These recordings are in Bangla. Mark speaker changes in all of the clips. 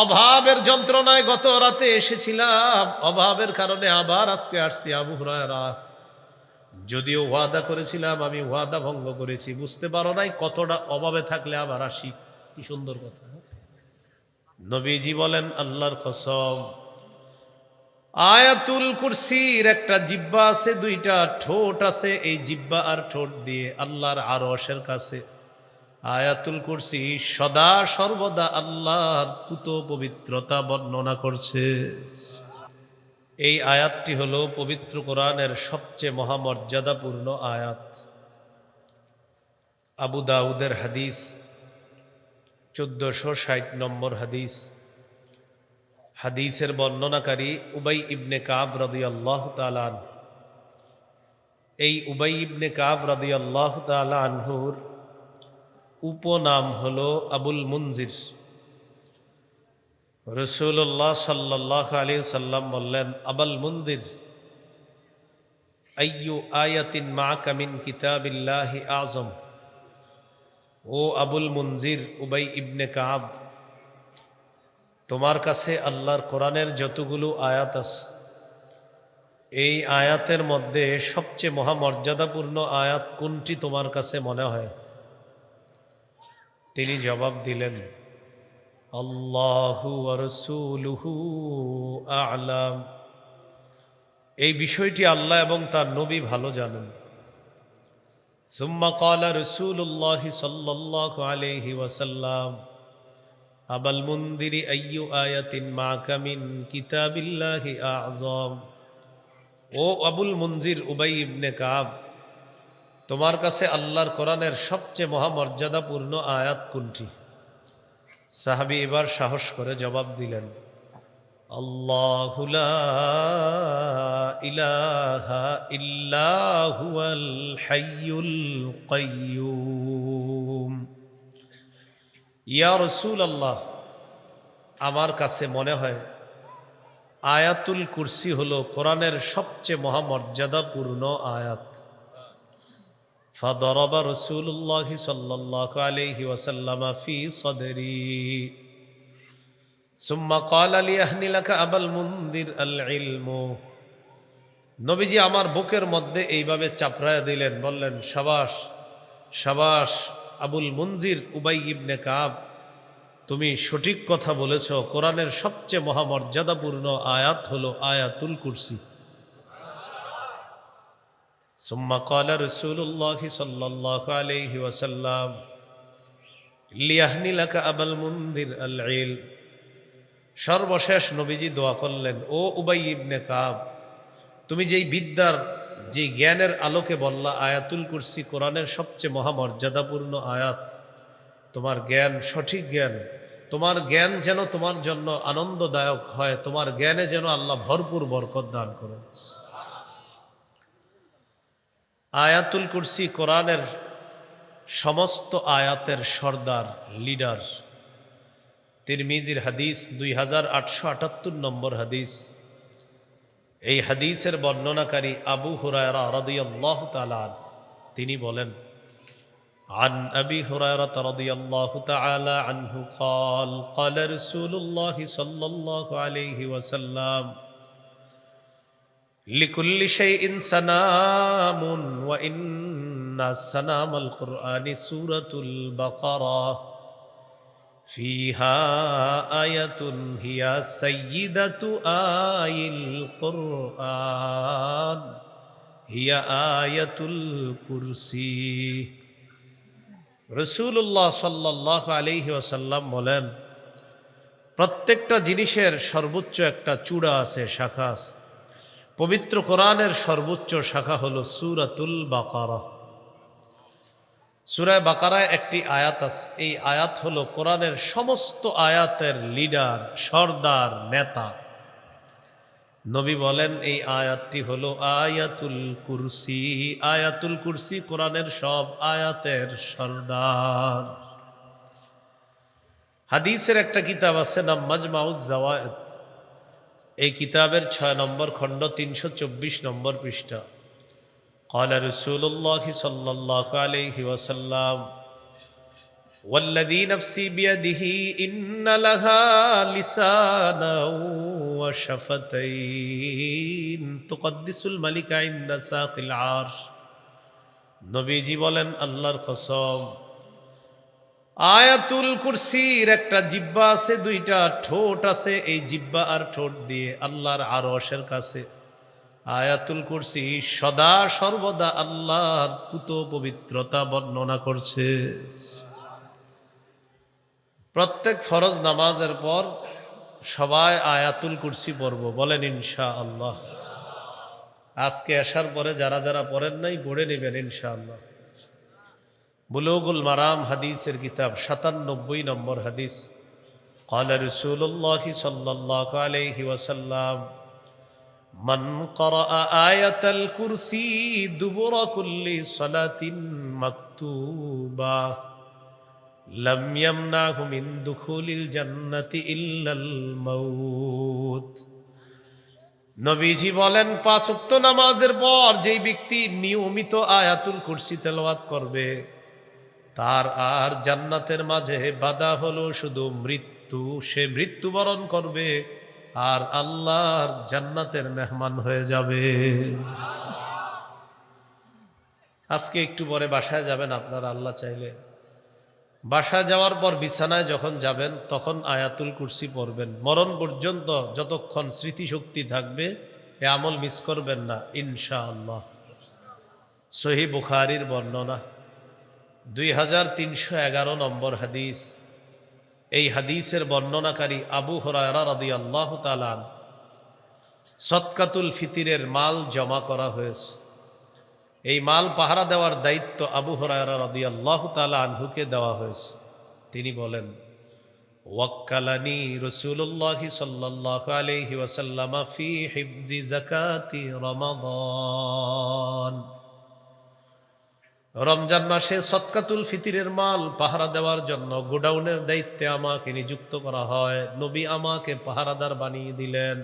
Speaker 1: অভাবের যন্ত্রণায় গত রাতে এসেছিলাম। অভাবের কারণে আবার আজকে আসছি আবু হুরায়রা। যদিও ওয়াদা করেছিলাম, আমি ওয়াদা ভঙ্গ করেছি। বুঝতে পারো নাই কতটা অভাবে থাকলে আবার আসি। কি সুন্দর কথা। নবীজি বলেন, আল্লাহর কসম, আয়াতুল কুরসির একটা জিব্বা আছে, দুইটা ঠোঁট আছে। এই জিব্বা আর ঠোঁট দিয়ে আল্লাহর আরশের কাছে আয়াতুল কুরসি সদা সর্বদা আল্লাহর পুত পবিত্রতা বর্ণনা করছে। এই আয়াতটি হল পবিত্র কোরআনের সবচেয়ে মহামর্যাদাপূর্ণ আয়াত। আবু দাউদের হাদিস, চোদ্দশো ষাট নম্বর হাদিস। হাদিসের বর্ণনাকারী উবাই ইবনে কাব রদি আল্লাহ তালান এই উবাই ইবনে কাব রদি আল্লাহ তালানহুর উপনাম হলো আবুল মুনজির। রসুল্লাহ সাল্লাহ আলী সাল্লাম বললেন, আবাল মুন্দির আইয়ু আয়াতিন মা কামিন কিতাবিল্লাহি আজম ও আবুল মুনজির, উবাই ইবনে কাব তোমার কাছে আল্লাহর কোরআনের যতগুলো আয়াত আছে, এই আয়াতের মধ্যে সবচেয়ে মহামর্যাদাপূর্ণ আয়াত কোনটি তোমার কাছে মনে হয়? তিনি জবাব দিলেন, আল্লাহু রসুলহু আলাম। এই বিষয়টি আল্লাহ এবং তার নবী ভালো জানেন। সুম্মা কালা রসুল্লাহ সাল্লাহ আলহি ওয়াসাল্লাম, আবাল মন্দিরি আইয়ু আয়াতিন মা কামিন কিতাবিল্লাহি আজম। ও আবুল মঞ্জির উবাই ইবনে কাব তোমার কাছে আল্লাহর কোরআনের সবচেয়ে মহামর্যাদাপূর্ণ আয়াত কোনটি? সাহাবি এবার সাহস করে জবাব দিলেন ইয়া রসুল আল্লাহ আমার কাছে মনে হয় আয়াতুল কুরসি হলো কোরআনের সবচেয়ে মহামর্যাদাপূর্ণ আয়াত। فضرب رسول الله صلى الله عليه وسلم في صدري ثم قال لأهن لك أبا المنذر العلم নবীজি আমার বুকের মধ্যে এইভাবে চাপড়ায় দিলেন বললেন সাবাস সাবাস আবুল মঞ্জির উবাই ইবনে কাব তুমি সঠিক কথা বলেছ কোরআনের সবচেয়ে মহামর্যাদাপূর্ণ আয়াত হলো আয়াতুল কুরসি ثم قال رسول الله صلى الله عليه وسلم ليهني لك أبا المنذر العلم সর্বশেষ নবীজি দোয়া করলেন ও উবাই ইবনে কাব তুমি যেই বিদ্যার যে জ্ঞানের আলোকে বললা আয়াতুল কুরসি কোরআনের সবচেয়ে মহামর্যাদাপূর্ণ আয়াত তোমার জ্ঞান সঠিক জ্ঞান তোমার জ্ঞান যেন তোমার জন্য আনন্দদায়ক হয় তোমার জ্ঞানে যেন আল্লাহ ভরপুর বরকত দান করেন আয়াতুল কুরসি কোরআনের সমস্ত আয়াতের সর্দার লিডার তিরমিজির হাদিস দুই হাজার আটশো আটাত্তর নম্বর হাদিস এই হাদিসের বর্ণনাকারী আবু হুরায়রা রদিয়াল্লাহ তালান তিনি বলেন عن أبي هريرة رضي الله تعالى عنه قال قال رسول الله صلى الله عليه وسلم لكل شيء سنام وإن سنام القرآن سورة البقرة فيها آية هي سيدة آي القرآن هي آية الكرسي রসুল্লাহ সাল্লাহ আলহি আসাল্লাম বলেন প্রত্যেকটা জিনিসের সর্বোচ্চ একটা চূড়া আছে শাখা আছে পবিত্র কোরআনের সর্বোচ্চ শাখা হল সুরাতুল বাকারা। সুরায় বাকারায় একটি আয়াত আছে। এই আয়াত হলো কোরআনের সমস্ত আয়াতের লিডার, সর্দার, নেতা। নবী বলেন, এই আয়াতটি হলো আয়াতুল কুরসি। আয়াতুল কুরসি কোরআনের সব আয়াতের সর্দার। হাদিসের একটা কিতাব আছে নাম মাজমাউজ জাওয়ায়েদ। এই কিতাবের ছয় নম্বর খণ্ড তিনশো চব্বিশ নম্বর পৃষ্ঠা قال رسول الله صلى الله عليه وسلم والذي نفسي بيده إن لها لسانا وشفتين تقدس الملك عند ساق العرش নবীজি বলেন আল্লাহর কসম আয়াতুল কুরসির একটা জিব্বা আছে, দুইটা ঠোঁট আছে। এই জিব্বা আর ঠোঁট দিয়ে আল্লাহর আরশের কাছে। আয়াতুল কুরসি সদা সর্বদা আল্লাহর পুত পবিত্রতা বর্ণনা করছে। প্রত্যেক ফরজ নামাজের পর সবাই আয়াতুল কুরসি পড়ব, বলেন ইনশা আল্লাহ আজকে আসার পরে যারা যারা পড়েন নাই, পড়ে নেবেন ইনশা আল্লাহ বুলুগুল মারাম হাদিসের কিতাব সাতানব্বই নম্বর হাদিস قال رسول الله صلى الله عليه وسلم من قرأ آية الكرسي دبر كل صلاة مكتوبة لم يمنعه من دخول الجنة إلا الموت নবীজি বলেন পাঁচ উক্ত নামাজের পর যেই ব্যক্তি নিয়মিত আয়াতুল কুরসি তেলাওয়াত করবে তার আর জান্নাতের মাঝে বাধা হলো শুধু মৃত্যু। সে মৃত্যুবরণ করবে আর আল্লাহর জান্নাতের মেহমান হয়ে যাবে। আজকে একটু পরে বাসায় যাবেন আপনারা, আল্লাহ চাইলে। বাসায় যাওয়ার পর বিছানায় যখন যাবেন, তখন আয়াতুল কুরসি পড়বেন। মরণ পর্যন্ত যতক্ষণ স্মৃতিশক্তি থাকবে, এ আমল মিস করবেন না ইনশা আল্লাহ সহি বুখারির বর্ণনা। দুই হাজার তিনশো এগারো নম্বর হাদিস। এই হাদিসের বর্ণনাকারী আবু হরায়রা রাদি আল্লাহ তালান সৎকাতুল ফিতিরের মাল জমা করা হয়েছে। এই মাল পাহারা দেওয়ার দায়িত্ব আবু হরায়রা রাদি আল্লাহ তালা আনহুকে দেওয়া হয়েছে। তিনি বলেন, ওয়াক্কালানি রসুল্লাহ সাল্লাহ আলহি ওয়াসাল্লামা ফি হিফজি জাকাতি রমাদান। রমজান মাসে সৎকাতুল ফিতিরের মাল পাহারা দেওয়ার জন্য গোডাউনের দায়িত্বে আমাকে নিযুক্ত করা হয়। নবী আমাকে পাহারাদার বানিয়ে দিলেন।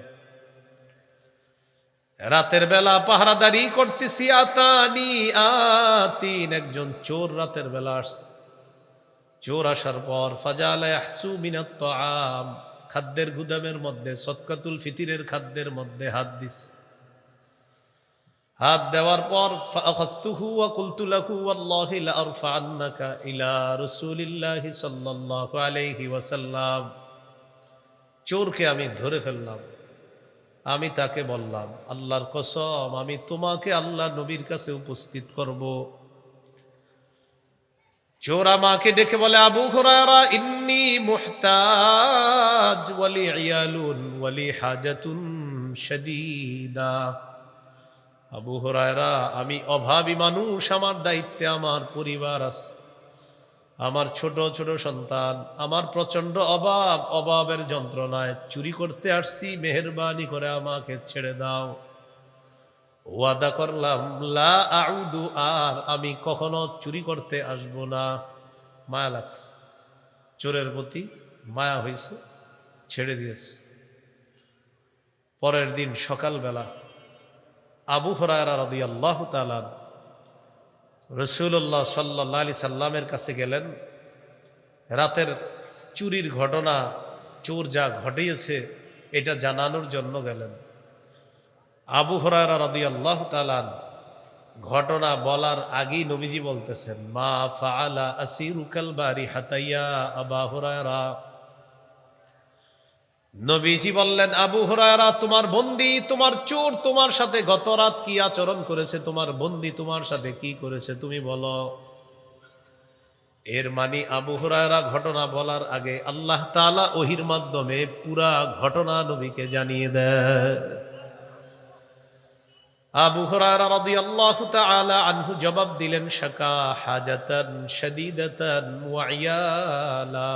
Speaker 1: রাতের বেলা পাহারাদারি করতেছি, আতানি, আতিন, একজন চোর রাতের বেলা আসছে চোর আসার পর মিনাত আম খাদ্যের গুদামের মধ্যে সৎকাতুল ফিতিরের খাদ্যের মধ্যে হাত দিস। হাত দেওয়ার পর ফাখাস্তুহু ওয়া কুলতু লাহু, ওয়াল্লাহি লা আরফা'ন্নাকা ইলা আলাইহি ওয়াসাল্লাম। চোরকে আমি ধরে ফেললাম। আমি তাকে বললাম, আল্লাহর কসম, আমি তোমাকে আল্লাহ নবীর কাছে উপস্থিত করব। চোর আমাকে ডেকে বলে, আবু হুরায়রা, ইন্নি মুহতাজ ওয়ালি ইয়ালুন ওয়ালি হাজাতুন শাদীদা। আবু হরায়রা, আমি অভাবী মানুষ, আমার দায়িত্বে আমার পরিবার আছে। আমার ছোট ছোট সন্তান, আমার প্রচণ্ড অভাব, অভাবের যন্ত্রণায় চুরি করতে আসছি, মেহরবানি করে আমাকে ছেড়ে দাও। ওয়াদা করলাম, লা আউদু আর, আমি কখনো চুরি করতে আসব না। মায়া লাগছে। চোরের প্রতি মায়া হয়েছে, ছেড়ে দিয়েছে। পরের দিন সকালবেলা আবু হরায়রা রদি আল্লাহ তালান রসুল্লাহ সাল্লা আলি সাল্লামের কাছে গেলেন। রাতের চুরির ঘটনা, চোর যা ঘটিয়েছে, এটা জানানোর জন্য গেলেন। আবু হরায়রা রদি আল্লাহ তালান ঘটনা বলার আগেই নবীজি বলতেছেন, মা ফাআলা আসিরুকাল বারি হাতাইয়া আবা হরায়রা। নবীজি বললেন, আবু হরায়রা, তোমার বন্দি, তোমার চোর তোমার সাথে গত রাত কি আচরণ করেছে? তোমার বন্দি তোমার সাথে কি করেছে? তুমি বলো। এর মানে আবু হরায়রা ঘটনা বলার আগে আল্লাহ তাআলা ওহির মাধ্যমে পুরা ঘটনা নবীকে জানিয়ে দেয় আবু হরায়রা রাদিয়াল্লাহু তাআলা আনহু জবাব দিলেন, শাকা হাজাতান শাদীদাতান ওয়া ইয়ালা।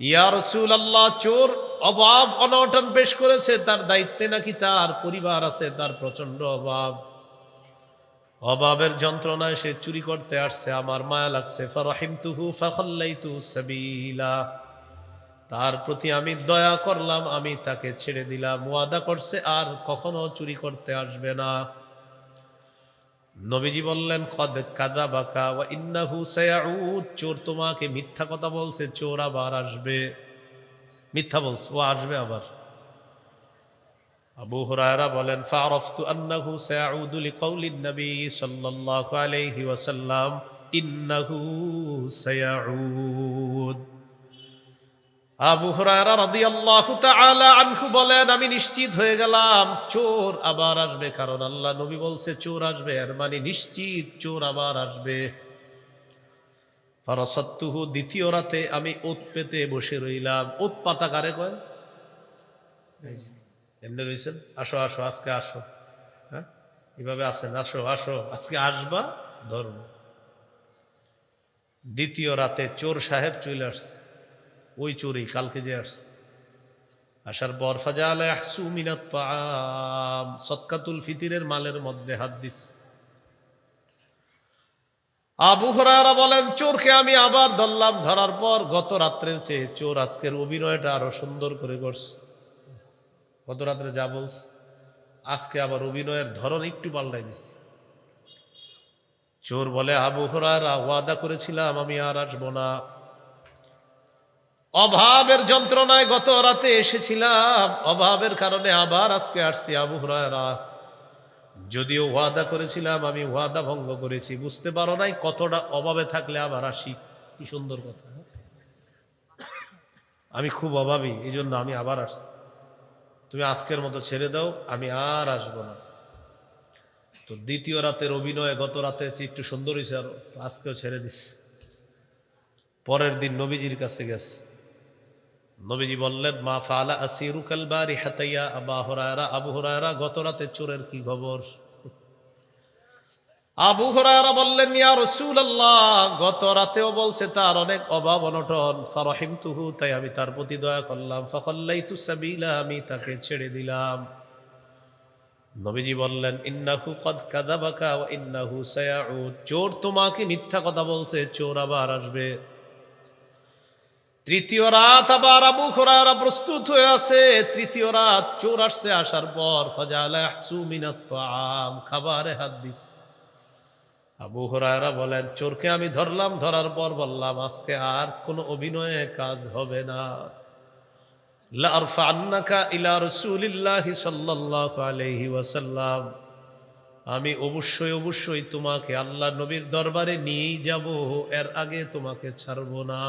Speaker 1: ইয়া রসুল আল্লাহ চোর, অভাব, অনটন পেশ করেছে, তার দায়িত্বে নাকি তার পরিবার আছে, তার প্রচণ্ড অভাব। অভাবের যন্ত্রণায় সে চুরি করতে আসছে, আমার মায়া লাগছে ফারহিম তুহু ফাখাল্লাইতু সাবিলা। তার প্রতি আমি দয়া করলাম, আমি তাকে ছেড়ে দিলাম, ওয়াদা করছে, আর কখনো চুরি করতে আসবে না। নবীজি বললেন, কদ বাকা ওয়া ইন্নাহু সায়াউদ। চোর তোমাকে মিথ্যা কথা বলছে, চোর আবার আসবে। মিথ্যা বলছে, ও আসবে আবার। আবু হুরায়রা বলেন ফারাফতু আন্নাহু সায়াউদু লিকাউলিন নবী সাল্লাল্লাহু আলাইহি ওয়াসাল্লাম, ইন্নাহু সায়াউদ। আবু হুরায়রা রাদিয়াল্লাহু তাআলা আনহু বলেন, আমি নিশ্চিত হয়ে গেলাম, চোর আবার আসবে, কারণ আল্লাহ নবী বলছে, চোর আসবে, এর মানে নিশ্চিত চোর আবার আসবে। ফারাসাত্তুহু, দ্বিতীয় রাতে আমি ওত পেতে বসে রইলাম। ওত পাতা কারে কয়? এমনি রইছেন? আসো আসো, আজকে আসো। হ্যাঁ? এভাবে আসেন আসো আসো, আজকে আসবা ধর্ম। দ্বিতীয় রাতে চোর সাহেব চলে আসছে। ওই চোরই কালকে যে আসছে। আসার পর, ফাজাল তাআম ফিতিরের মালের মধ্যে হাত দিস। আবু হরারা বলেন, চোরকে আমি আবার ধরলাম। ধরার পর গত রাত্রের চেয়ে চোর আজকের অভিনয়টা আরও সুন্দর করে করছে। গত রাত্রে যা বলছে, আজকে আবার অভিনয়ের ধরন একটু পাল্টাই দিচ্ছে। চোর বলে, আবু হরারা ওয়াদা করেছিলাম আমি আর আসব না। অভাবের যন্ত্রণায় গত রাতে এসেছিলাম। অভাবের কারণে আবার আজকে আসছি আবু হুরায়রা। যদিও ওয়াদা করেছিলাম, আমি ওয়াদা ভঙ্গ করেছি। বুঝতে পারো নাই কতটা অভাবে থাকলে আবার আসি। কি সুন্দর কথা? আমি খুব অভাবী এই জন্য আমি আবার আসছি। তুমি আজকের মতো ছেড়ে দাও, আমি আর আসব না। তো দ্বিতীয় রাতের অভিনয় গত রাতে একটু সুন্দর হয়েছে আরও আজকেও ছেড়ে দিস। পরের দিন নবীজির কাছে গেছে। নবীজি বললেন, মা ফালা আসিরু কালবারি হাতাইয়া আবা হরায়রা। আবু হরায়রা গত রাতে চোরের কি খবর? আবু হরায়রা বললেন, ইয়া রাসূলুল্লাহ। গত রাতেও বলছে, তার অনেক অভাব অনটন। ফারহিমতুহু, তাই আমি তার প্রতি দয়া করলাম। ফাকাল্লাইতু সাবিলা, আমি তাকে ছেড়ে দিলাম। নবীজি বললেন, ইন্নাহু কদ কাযাবাকা ওয়া ইন্নাহু সায়াউদ চোর তোমাকে মিথ্যা কথা বলছে, চোর আবার আসবে। তৃতীয় রাত আবার আবু খুরারা প্রস্তুত হয়ে আছে। তৃতীয় রাত চোর আসছে আসার পর ফাজালা ইয়াহসু মিনাত খাবারে হাত দিস আবু হুরায়রা বলেন, চোরকে আমি ধরলাম, ধরার পর বললাম, আজকে আর কোনো অভিনয়ে কাজ হবে না। আমি অবশ্যই অবশ্যই তোমাকে আল্লাহ নবীর দরবারে নিয়েই যাব, এর আগে তোমাকে ছাড়বো না।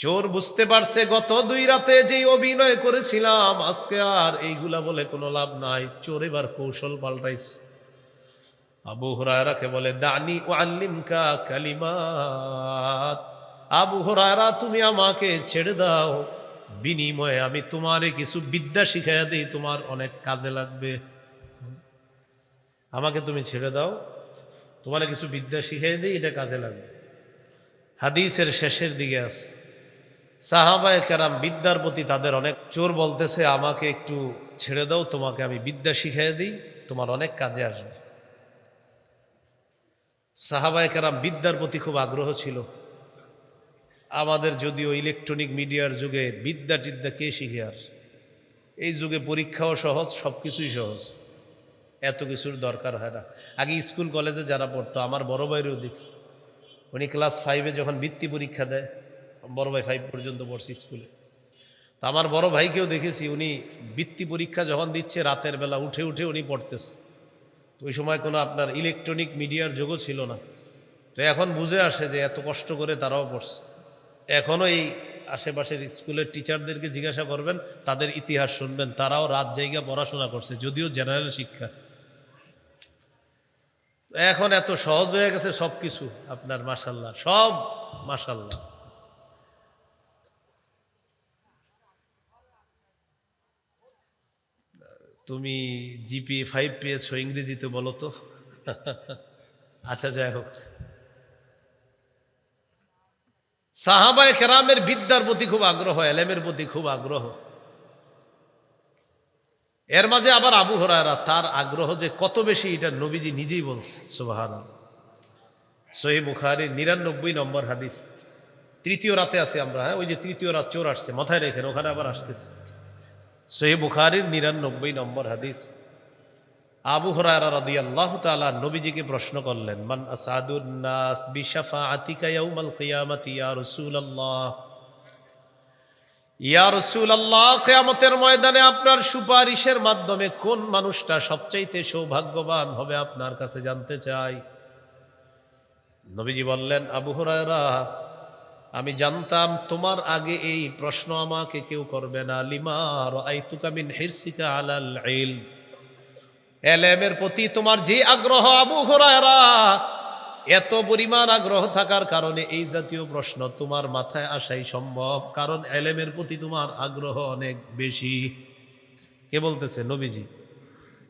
Speaker 1: চোর বুঝতে পারছে গত দুই রাতে যেই অভিনয় করেছিলাম, আজকে আর এইগুলা বলে কোনো লাভ নাই। চোর এবার কৌশল পাল্টাইছে। আবু হুরায়রাকে বলে, দানি ও আল্লিমকা কালিমাত। আবু হুরায়রা, তুমি আমাকে ছেড়ে দাও। বিনিময়ে আমি তোমারে কিছু বিদ্যা শিখাইয়া দিই, তোমার অনেক কাজে লাগবে। আমাকে তুমি ছেড়ে দাও। তোমার কিছু বিদ্যা শিখাই দিই, এটা কাজে লাগবে। হাদিসের শেষের দিকে আছে সাহাবায় কেরাম বিদ্যার প্রতি তাদের অনেক চোর বলতেছে, আমাকে একটু ছেড়ে দাও, তোমাকে আমি বিদ্যা শিখাই দিই, তোমার অনেক কাজে আসবে। সাহাবায় কেরাম বিদ্যার প্রতি খুব আগ্রহ ছিল। আমাদের যদিও ইলেকট্রনিক মিডিয়ার যুগে বিদ্যা টিদ্যা কে শিখে আর? এই যুগে পরীক্ষাও সহজ সব কিছুই সহজ। এত কিছুর দরকার হয় না। আগে স্কুল, কলেজে যারা পড়তো, আমার বড় ভাইয়েরও দেখছি। উনি ক্লাস ফাইভে যখন বৃত্তি পরীক্ষা দেয় বড় ভাই ফাইভ পর্যন্ত পড়ছি স্কুলে। তা আমার বড় ভাইকেও দেখেছি, উনি বৃত্তি পরীক্ষা যখন দিচ্ছে, রাতের বেলা উঠে উঠে উনি পড়তেছে। তো ওই সময় কোনো আপনার ইলেকট্রনিক মিডিয়ার যোগও ছিল না। তো এখন বুঝে আসে যে এত কষ্ট করে তারাও পড়ছে। এখনও এই আশেপাশের স্কুলের টিচারদেরকে জিজ্ঞাসা করবেন, তাদের ইতিহাস শুনবেন, তারাও রাত জায়গা পড়াশোনা করছে, যদিও জেনারেল শিক্ষা। এখন এত সহজ হয়ে গেছে সব কিছু আপনার মাসাল্লাহ সব মাসাল্লাহ তুমি জিপি ফাইভ পেয়েছ, ইংরেজিতে বলো তো। আচ্ছা যাই হোক। সাহাবায় কেরামের বিদ্যার প্রতি খুব আগ্রহ, এলেমের প্রতি খুব আগ্রহ। এর মাঝে আবার আবু হরায়রা, তার আগ্রহ যে কত বেশি, এটা নবীজি নিজেই বলছে সুবাহান সহি বুখারি, নিরানব্বই নম্বর হাদিস। তৃতীয় রাতে আছে আমরা হ্যাঁ ওই যে তৃতীয় রাত চোর আসছে, মাথায় রেখেন, ওখানে আবার আসতেছে। সহি বুখারির নিরানব্বই নম্বর হাদিস। আবু হরায়রা রাদিয়াল্লাহু তাআলা নবীজিকে প্রশ্ন করলেন, মান নাস বিশাফাআতিকা ইয়াউমাল কিয়ামাতি, ইয়া রাসূলুল্লাহ? ইয়া রাসূলুল্লাহ, কিয়ামতের ময়দানে আপনার সুপারিশের মাধ্যমে কোন মানুষটা সবচাইতে সৌভাগ্যবান হবে আপনার কাছে জানতে চাই? নবীজি বললেন, আবু হুরায়রা আমি জানতাম তোমার আগে এই প্রশ্ন আমাকে কেউ করবে না। লিমা রাআইতুকা মিন হিরসিকা আলাল ইলম। এলেমের প্রতি তোমার যে আগ্রহ, আবু হুরায়রা, এত পরিমাণ আগ্রহ থাকার কারণে এই জাতীয় প্রশ্ন তোমার মাথায় আসাই সম্ভব, কারণ এলেমের প্রতি তোমার আগ্রহ অনেক বেশি। কে বলতেছে? নবীজি।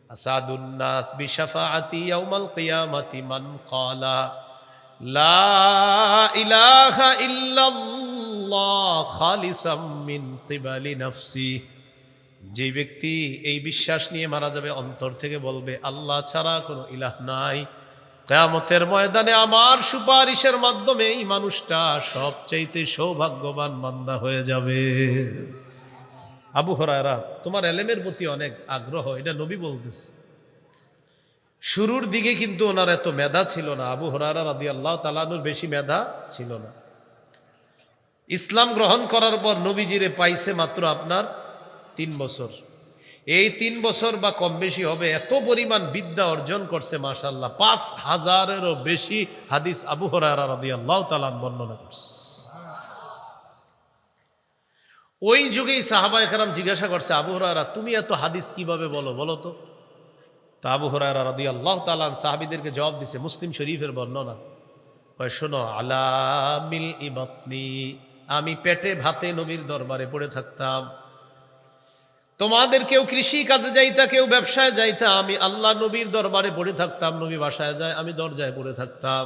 Speaker 1: আসাদুন্নাস বিশাফাআতি ইয়াউমাল কিয়ামাতি মান ক্বালা। লা ইলাহা নাফসি। যে ব্যক্তি এই বিশ্বাস নিয়ে মারা যাবে, অন্তর থেকে বলবে, আল্লাহ ছাড়া কোনো ইলাহ নাই। কেয়ামতের ময়দানে আমার সুপারিশের মাধ্যমে এই মানুষটা সবচাইতে সৌভাগ্যবান বান্দা হয়ে যাবে। আবু হরায়রা, তোমার এলেমের প্রতি অনেক আগ্রহ, এটা নবী বলতেছে। শুরুর দিকে কিন্তু ওনার এত মেধা ছিল না। আবু হরারা রাদি আল্লাহ তালানুর বেশি মেধা ছিল না। ইসলাম গ্রহণ করার পর নবীজিরে পাইছে মাত্র আপনার তিন বছর। এই তিন বছর বা কম বেশি হবে, এত পরিমাণ বিদ্যা অর্জন করছে মাশাল্লাহ পাঁচ হাজারেরও বেশি হাদিস আবু হরারা রাদি আল্লাহ তালান বর্ণনা করছে। ওই যুগেই সাহাবা একরাম জিজ্ঞাসা করছে, আবু হরারা তুমি এত হাদিস কীভাবে বলো? বলো তো। তা আবু হরারা রাদি আল্লাহ তালান সাহাবিদেরকে জবাব দিছে, মুসলিম শরীফের বর্ণনা। কয়, শোনো, আলামিল ইবাতনি, আমি পেটে ভাতে নবীর দরবারে পড়ে থাকতাম। তোমাদের কেউ কৃষি কাজে যাইতা, কেউ ব্যবসায় যাইতা, আমি আল্লাহ নবীর দরবারে পড়ে থাকতাম, নবী বাসায় যায়, আমি দরজায় পড়ে থাকতাম।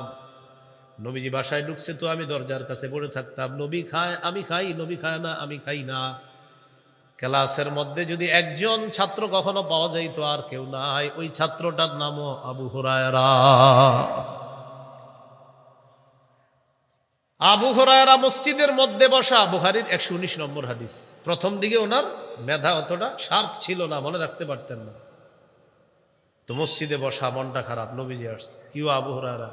Speaker 1: নবীজি বাসায় ঢুকছে তো আমি দরজার কাছে পড়ে থাকতাম। নবী খায়, আমি খাই, নবী খায় না, আমি খাই না। ক্লাসের মধ্যে যদি একজন ছাত্র কখনো পাওয়া যাইতো আর কেউ নাই। ওই ছাত্রটার নামও আবু হুরায়রা। আবু হুরায়রা মসজিদের মধ্যে বসা, বুখারির একশো উনিশ নম্বর হাদিস। প্রথম দিকে ওনার মেধা অতটা শার্প ছিল না, মনে রাখতে পারতেন না। তো মসজিদে বসা, মনটা খারাপ, নবীজি আসছে। কিউ আবু হুরায়রা?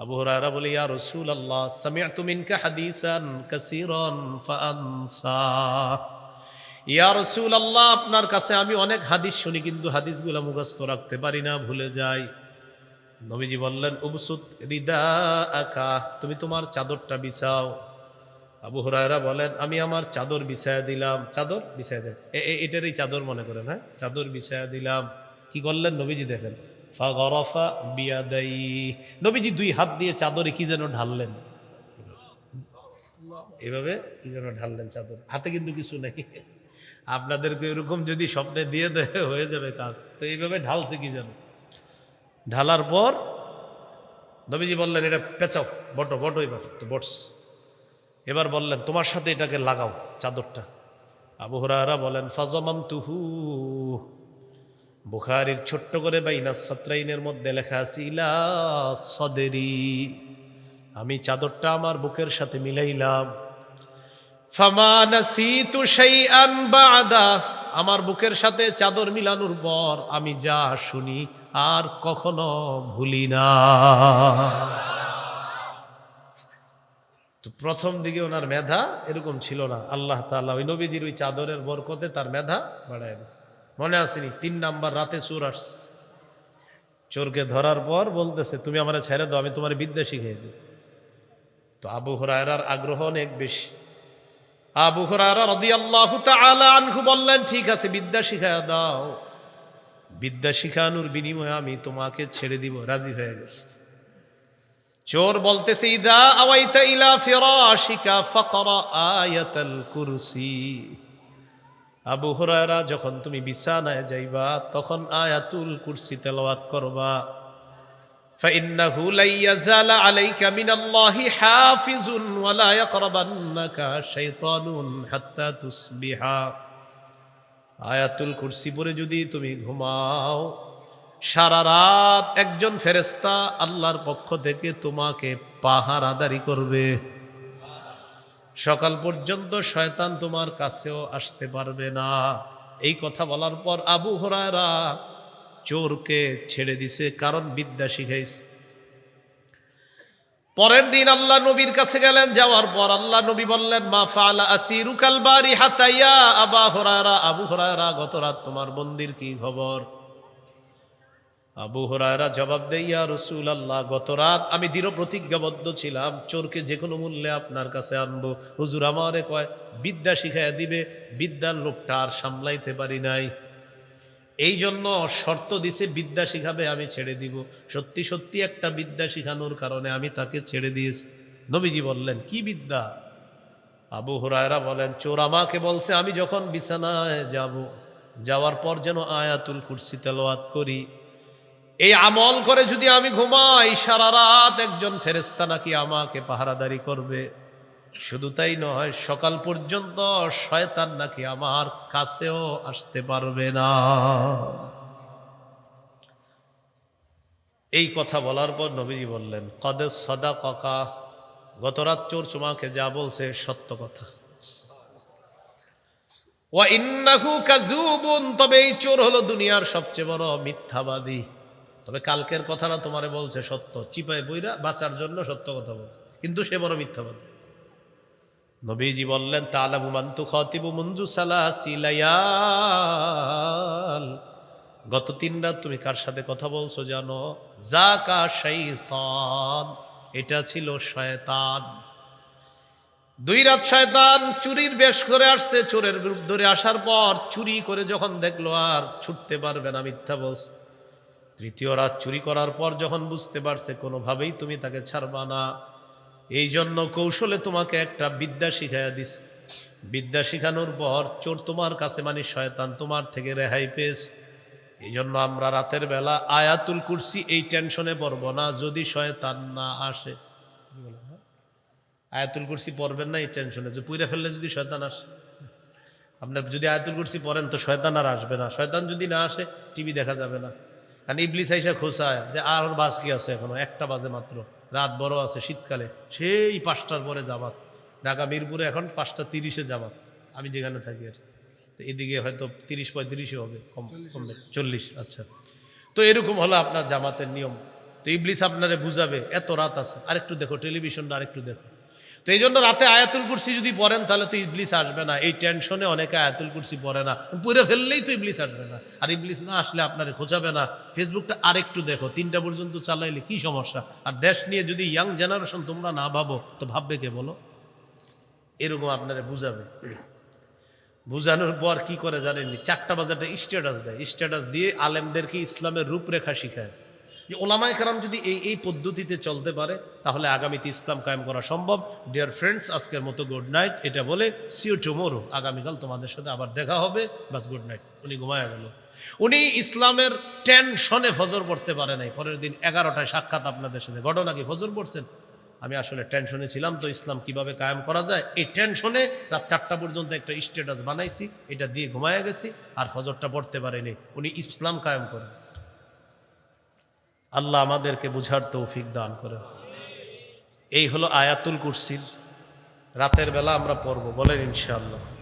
Speaker 1: আবু হুরায়রা বলে, ইয়া রসুল আল্লাহ সামিআতু মিনকা হাদিসান কাসীরান ফাআনসা। ইয়া রসুল আল্লাহ আপনার কাছে আমি অনেক হাদিস শুনি কিন্তু হাদিসগুলো মুখস্থ রাখতে পারি না ভুলে যাই। নবীজি বললেন উবসুত রিদা আকা তুমি তোমার চাদরটা বিছাও। আবু হুরায়রা বলেন আমি আমার চাদর বিছায়া দিলাম। চাদর বিছায়া দেন। এটারই চাদর মনে করেন হ্যাঁ? চাদর বিছায়া দিলাম। কি করলেন নবীজি দেখেন? ফা গরফা বিয়াদাই। নবীজি দুই হাত দিয়ে চাদরে কি যেন ঢাললেন। এভাবে কি যেন ঢাললেন চাদর। হাতে কিন্তু কিছু নেই। আপনাদেরকে এরকম যদি স্বপ্নে দিয়ে দেয়, হয়ে যাবে কাজ। তো এইভাবে ঢালছে কি যেন ঢালার পর নবীজি বললেন, এটা পেঁচাও, বটো বটো এবার, তো বটস। এবার বললেন, তোমার সাথে এটাকে লাগাও, চাদরটা। আবু হুরায়রা বলেন ফাজমাম তুহু বুখারির ছোট্ট করে বাইনা সত্রাইনের মধ্যে লেখা আছে সদেরি। আমি চাদরটা আমার বুকের সাথে মিলাইলাম। আমার বুকের সাথে চাদর মিলানোর পর আমি যা শুনি আর কখনো ভুলি না। প্রথম দিকে ওনার মেধা এরকম ছিল না। আল্লাহ তাআলা ওই নবীজির ওই চাদরের বরকতে তার মেধা বাড়ায় দিচ্ছে মনে আসেনি তিন নাম্বার রাতে চোর আসছে। চোরকে ধরার পর বলতেছে, তুমি আমার ছেড়ে দাও, আমি তোমার বিদ্যা শিখিয়ে দিই তো আবু হরায়রার আগ্রহ অনেক বেশি। আবু হরায়রা রাদিয়াল্লাহু তাআলা আনহু বললেন, ঠিক আছে, বিদ্যা শিখায় দাও। বিদ্যা শিখানোর বিনিময়ে আমি তোমাকে ছেড়ে দিব, রাজি হয়ে গেছে। চোর বলতেছে, ইদা আওয়াইতা ইলা ফিরাশিকা ফাকরা আয়াতাল কুরসি। আবু হুরায়রা, যখন তুমি বিছানায় যাইবা, তখন আয়াতুল কুরসি তেলাওয়াত করবা। فإنه لن يزال عليك من الله حافظ ولا يقربنك شيطان حتى تصبح আয়াতুল কুরসি পরে যদি তুমি ঘুমাও সারা রাত একজন ফেরেস্তা আল্লাহর পক্ষ থেকে তোমাকে পাহারাদারি করবে সকাল পর্যন্ত শয়তান তোমার কাছেও আসতে পারবে না এই কথা বলার পর আবু হরায়রা চোরকে ছেড়ে দিছে, কারণ বিদ্যা শিখাইছে। পরের দিন আল্লাহ নবীর কাছে গেলেন, যাওয়ার পর আল্লাহ নবী বললেন, মা ফালা আসিরু কালবারি হাতাইয়া আবা হরারা আবু হরারা গত রাত তোমার মন্দির কি খবর? আবু হরায়রা জবাব দেইয়া রসুল আল্লাহ গত রাত আমি দৃঢ় প্রতিজ্ঞাবদ্ধ ছিলাম, চোরকে যে কোনো মূল্যে আপনার কাছে আনব। হুজুর আমারে কয়, বিদ্যা শিখাইয়া দিবে, বিদ্যার লোকটা আর সামলাইতে পারি নাই। এই জন্য শর্ত দিছে, বিদ্যা শিখাবে, আমি ছেড়ে দিব। সত্যি সত্যি একটা বিদ্যা শিখানোর কারণে আমি তাকে ছেড়ে দিয়েছি। নবীজি বললেন, কি বিদ্যা? আবু হুরায়রা বলেন, চোর আমাকে বলছে, আমি যখন বিছানায় যাব, যাওয়ার পর যেন আয়াতুল কুরসি তেলাওয়াত করি। এই আমল করে যদি আমি ঘুমাই, সারা রাত একজন ফেরেস্তা নাকি আমাকে পাহারাদারি করবে। শুধু তাই নয়, সকাল পর্যন্ত শয়তান নাকি আমার কাছেও আসতে পারবে না। এই কথা বলার পর নবীজি বললেন, কদে সদা ককা গত রাত চোর তোমাকে যা বলছে সত্য কথা। তবে এই চোর হলো দুনিয়ার সবচেয়ে বড় মিথ্যাবাদী। তবে কালকের কথাটা তোমারে বলছে সত্য, চিপায় বইরা বাঁচার জন্য সত্য কথা বলছে। কিন্তু সে বড় মিথ্যাবাদী। নবীজি বললেন তালাবু মান্তু খতিবু মঞ্জু সালাসিলায়াল গত তিন রাত তুমি কার সাথে কথা বলছো জানো? জাকা শৈতান এটা ছিল শয়তান। দুই রাত শয়তান চুরির বেশ করে আসছে, চোরের ধরে আসার পর চুরি করে যখন দেখল, আর ছুটতে পারবে না মিথ্যা বলছে। তৃতীয় রাত চুরি করার পর যখন বুঝতে পারছে, কোনোভাবেই তুমি তাকে ছাড়বা না। এই জন্য কৌশলে তোমাকে একটা বিদ্যা শিখাইয়া দিস বিদ্যা শিখানোর পর চোর তোমার কাছে মানে শয়তান তোমার থেকে রেহাই পেয়েছে। এই জন্য আমরা রাতের বেলা আয়াতুল কুরসি এই টেনশনে পড়ব না, যদি শয়তান না আসে? আয়াতুল কুরসি পড়বেন না এই টেনশনে, যে পুইরা ফেললে যদি শয়তান আসে। আপনার যদি আয়াতুল কুরসি পড়েন তো শয়তান আর আসবে না। শয়তান যদি না আসে, টিভি দেখা যাবে না। কারণ ইবলিস আইসা খোসায় যে আর বাস কি আছে এখনও? একটা বাজে মাত্র। রাত বড় আছে শীতকালে সেই পাঁচটার পরে জামাত। ঢাকা মিরপুরে এখন পাঁচটা তিরিশে জামাত। আমি যেখানে থাকি আর তো এদিকে হয়তো তিরিশ পঁয়ত্রিশে হবে কম কমবে চল্লিশ আচ্ছা। তো এরকম হলো আপনার জামাতের নিয়ম। তো ইবলিস আপনারে বুঝাবে এত রাত আছে। আরেকটু দেখো টেলিভিশনটা আরেকটু দেখো। তো এই জন্য রাতে আয়াতুল কুরসি যদি পড়েন, তাহলে তো ইবলিস আসবে না। এই টেনশনে অনেকে আয়াতুল কুরসি পড়ে না। পুরে ফেললেই তো ইবলিস আসবে না। আর ইবলিস না আসলে আপনার খোঁজাবে না। ফেসবুকটা আরেকটু দেখো, তিনটা পর্যন্ত চালাইলে কি সমস্যা? আর দেশ নিয়ে যদি ইয়াং জেনারেশন তোমরা না ভাবো, তো ভাববে কে বলো? এরকম আপনারা বুঝাবে। বুঝানোর পর কি করে জানেননি চারটা বাজারটা স্ট্যাটাস দেয়। স্ট্যাটাস দিয়ে আলেমদেরকে ইসলামের রূপরেখা শিখায়। যে ওলামাই কারাম যদি এই এই পদ্ধতিতে চলতে পারে, তাহলে আগামীতে ইসলাম কায়েম করা সম্ভব। ডিয়ার ফ্রেন্ডস আজকের মতো গুড নাইট এটা বলে সিও টুমোরো আগামীকাল তোমাদের সাথে আবার দেখা হবে। বাস গুড নাইট উনি ঘুমায় গেল। উনি ইসলামের টেনশনে ফজর পড়তে পারে নাই। পরের দিন এগারোটায় সাক্ষাৎ আপনাদের সাথে। ঘটনা কি? ফজর পড়ছেন? আমি আসলে টেনশনে ছিলাম তো ইসলাম কীভাবে কায়েম করা যায়? এই টেনশনে রাত চারটা পর্যন্ত একটা স্ট্যাটাস বানাইছি। এটা দিয়ে ঘুমায় গেছি। আর ফজরটা পড়তে পারেনি। উনি ইসলাম কায়েম করেন। আল্লাহ আমাদেরকে বুঝার তৌফিক দান করে এই হলো আয়াতুল কুরসির রাতের বেলা আমরা পড়ব। বলেন ইনশাআল্লাহ।